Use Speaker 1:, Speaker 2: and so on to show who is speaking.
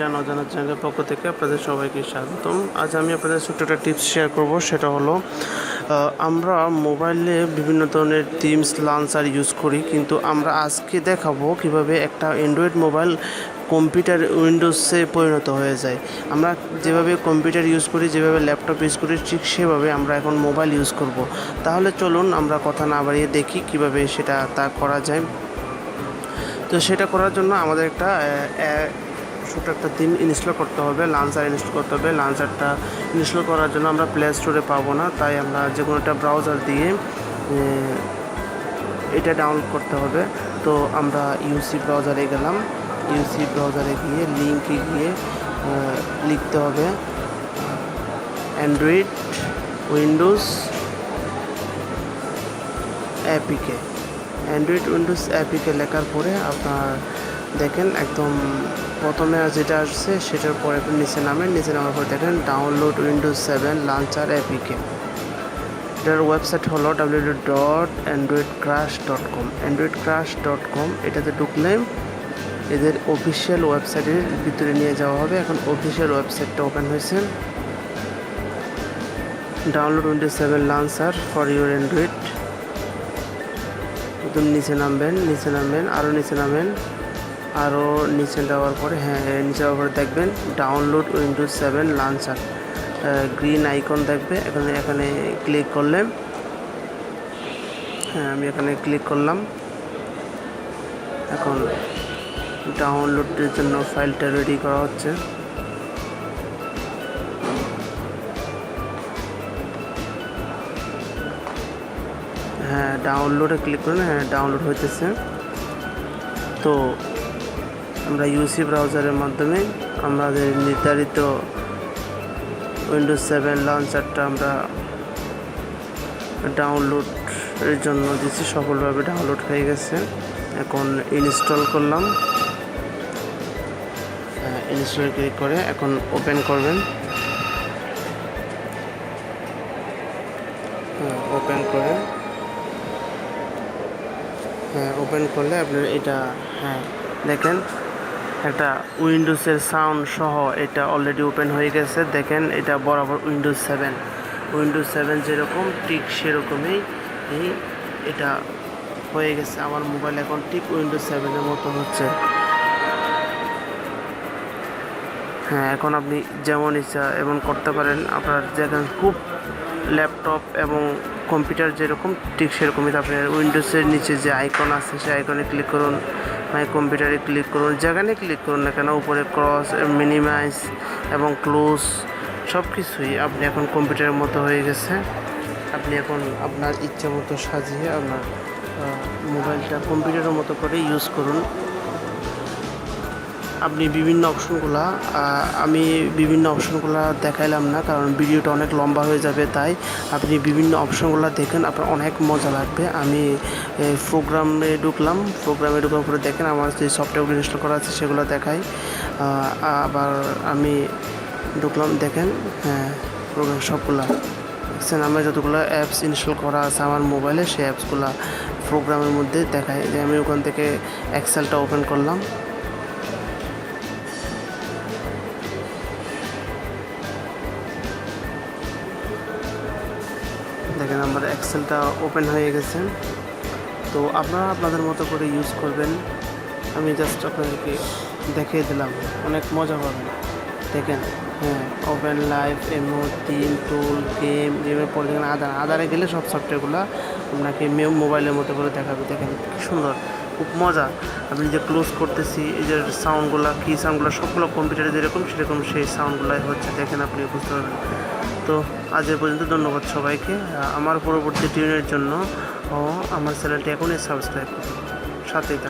Speaker 1: জানা অজানা চ্যানেলের পক্ষ থেকে আপনাদের সবাইকে স্বাগতম। আজ আমি আপনাদের ছোট্ট একটা টিপস শেয়ার করব, সেটা হলো আমরা মোবাইলে বিভিন্ন ধরনের থিমস লাঞ্চার ইউজ করি, কিন্তু আমরা আজকে দেখাবো কীভাবে একটা অ্যান্ড্রয়েড মোবাইল কম্পিউটার উইন্ডোজে পরিণত হয়ে যায়। আমরা যেভাবে কম্পিউটার ইউজ করি, যেভাবে ল্যাপটপ ইউজ করি, ঠিক সেভাবে আমরা এখন মোবাইল ইউজ করব। তাহলে চলুন, আমরা কথা না বাড়িয়ে দেখি কীভাবে সেটা তা করা যায়। তো সেটা করার জন্য আমাদের একটা একটা দিন ইনস্টল করতে হবে লাঞ্চার ইনস্টল করতে হবে। লাঞ্চারটা ইনস্টল করার জন্য আমরা প্লে স্টোরে পাবো না, তাই আমরা যে কোনো একটা ব্রাউজার দিয়ে এটা ডাউনলোড করতে হবে। তো আমরা ইউসি ব্রাউজারে গেলাম ইউসি ব্রাউজারে গিয়ে লিঙ্কে গিয়ে লিখতে হবে Android Windows APK Android Windows APK লেখার পরে আপনার দেখেন একদম প্রথমে যেটা আসছে, সেটার পরে একটু নিচে নামেন, নিচে নামার পর দেখেন download Windows seven launcher APK এটার ওয়েবসাইট হলো W dot Android crash dot com Android crash dot com এটাতে ঢুকলে এদের অফিসিয়াল ওয়েবসাইটের ভিতরে নিয়ে যাওয়া হবে। এখন অফিসিয়াল ওয়েবসাইটটা ওপেন হয়েছে। Download Windows seven launcher for your Android একদম নিচে নামবেন নিচে নামবেন আরও নিচে নামবেন। আরও নিচে যাওয়ার পরে হ্যাঁ নিচে যাওয়ার পরে দেখবেন download Windows seven launcher green icon দেখবে। এখানে এখানে ক্লিক করলে হ্যাঁ আমি এখানে ক্লিক করলাম। এখন ডাউনলোডের জন্য ফাইলটা রেডি করা হচ্ছে। হ্যাঁ ডাউনলোডে ক্লিক করুন হ্যাঁ ডাউনলোড হইতেছে। তো আমরা ইউসি ব্রাউজারের মাধ্যমে আমাদের নির্ধারিত উইন্ডোজ সেভেন লঞ্চারটা আমরা ডাউনলোডের জন্য দিচ্ছি সফলভাবে ডাউনলোড হয়ে গেছে। এখন ইনস্টল করলাম। ইনস্টল ক্লিক করে এখন ওপেন করবেন। ওপেন করে। হ্যাঁ ওপেন করলে আপনার এটা হ্যাঁ দেখেন। একটা উইন্ডোজের সাউন্ড সহ এটা অলরেডি ওপেন হয়ে গেছে। দেখেন, এটা বরাবর উইন্ডোজ সেভেন উইন্ডোজ সেভেন যেরকম, ঠিক সেরকমই এটা হয়ে গেছে। আমার মোবাইল এখন ঠিক উইন্ডোজ সেভেনের মতো হচ্ছে। হ্যাঁ এখন আপনি যেমন ইচ্ছা এমন করতে পারেন। আপনার যেখানে খুব ল্যাপটপ এবং কম্পিউটার যেরকম, ঠিক সেরকমই আপনার উইন্ডোজের নিচে যে আইকন আছে, সেই আইকনে ক্লিক করুন। মাই কম্পিউটারে ক্লিক করুন, যেখানে ক্লিক করুন না কেন, উপরে ক্রস মিনিমাইজ এবং ক্লোজ সব কিছুই আপনি এখন কম্পিউটারের মতো হয়ে গেছে। আপনি এখন আপনার ইচ্ছা মতো সাজিয়ে আপনার মোবাইলটা কম্পিউটারের মতো করে ইউজ করুন। আপনি বিভিন্ন অপশনগুলো আমি বিভিন্ন অপশনগুলো দেখাইলাম না, কারণ ভিডিওটা অনেক লম্বা হয়ে যাবে, তাই আপনি বিভিন্ন অপশনগুলো দেখেন, আপনার অনেক মজা লাগবে। আমি প্রোগ্রামে ঢুকলাম, প্রোগ্রামে ঢুকার পরে দেখেন আমার যে সফটওয়্যারগুলো ইনস্টল করা আছে, সেগুলো দেখাই। আবার আমি ঢুকলাম, দেখেন হ্যাঁ প্রোগ্রাম সবগুলা। দেখছেন, আমার যতগুলো অ্যাপস ইনস্টল করা আছে আমার মোবাইলে সেই অ্যাপসগুলো প্রোগ্রামের মধ্যে দেখায় যে আমি ওখান থেকে এক্সেলটা ওপেন করলাম। আমার এক্সেলটা ওপেন হয়ে গেছে। তো আপনারা আপনাদের মতো করে ইউজ করবেন। আমি জাস্ট আপনাদেরকে দেখিয়ে দিলাম। অনেক মজা পাবেন। দেখেন হ্যাঁ ওপেন লাইভ এমো তিন টুল গেম গেমের পরে দেখেন আধার, আধারে গেলে সব সফটওয়্যারগুলো আপনাকে মোবাইলের মতো করে দেখাবে। দেখেন সুন্দর। খুব মজা। আমি যে ক্লোজ করতেছি, এই যে সাউন্ডগুলো কী সাউন্ডগুলো সবগুলো কম্পিউটারে যেরকম সেরকম সেই সাউন্ডগুলাই হচ্ছে, দেখেন আপনি বুঝতে পারবেন। তো আজ পর্যন্ত ধন্যবাদ সবাইকে। আমার পরবর্তী টিউনের জন্য আমার চ্যানেলটি এখনই সাবস্ক্রাইব করুন। থাকুন।